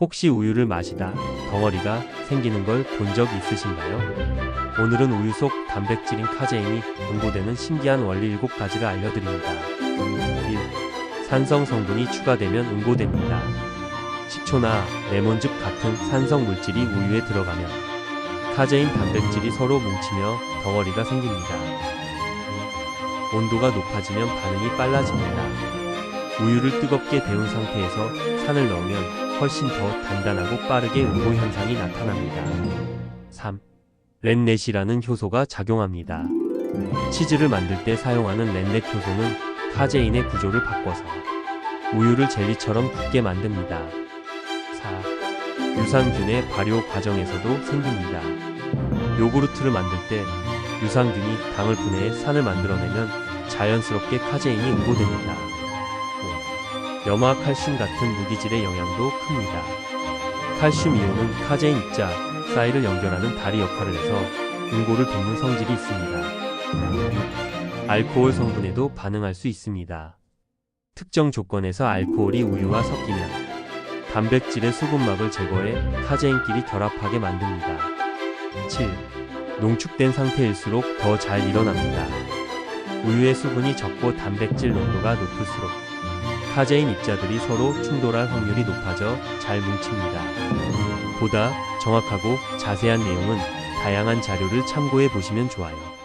혹시 우유를 마시다 덩어리가 생기는 걸 본 적 있으신가요? 오늘은 우유 속 단백질인 카제인이 응고되는 신기한 원리 7가지를 알려드립니다. 1. 산성 성분이 추가되면 응고됩니다. 식초나 레몬즙 같은 산성 물질이 우유에 들어가면 카제인 단백질이 서로 뭉치며 덩어리가 생깁니다. 2. 온도가 높아지면 반응이 빨라집니다. 우유를 뜨겁게 데운 상태에서 산을 넣으면 훨씬 더 단단하고 빠르게 응고 현상이 나타납니다. 3. 렌넷이라는 효소가 작용합니다. 치즈를 만들 때 사용하는 렌넷 효소는 카제인의 구조를 바꿔서 우유를 젤리처럼 굳게 만듭니다. 4. 유산균의 발효 과정에서도 생깁니다. 요구르트를 만들 때 유산균이 당을 분해해 산을 만들어내면 자연스럽게 카제인이 응고됩니다. 5. 염화 칼슘 같은 무기질의 영향도 큽니다. 칼슘 이온은 카제인 입자, 사이를 연결하는 다리 역할을 해서 응고를 돕는 성질이 있습니다. 6. 알코올 성분에도 반응할 수 있습니다. 특정 조건에서 알코올이 우유와 섞이면 단백질의 수분막을 제거해 카제인끼리 결합하게 만듭니다. 7. 농축된 상태일수록 더 잘 일어납니다. 우유의 수분이 적고 단백질 농도가 높을수록 카제인 입자들이 서로 충돌할 확률이 높아져 잘 뭉칩니다. 보다 정확하고 자세한 내용은 다양한 자료를 참고해 보시면 좋아요.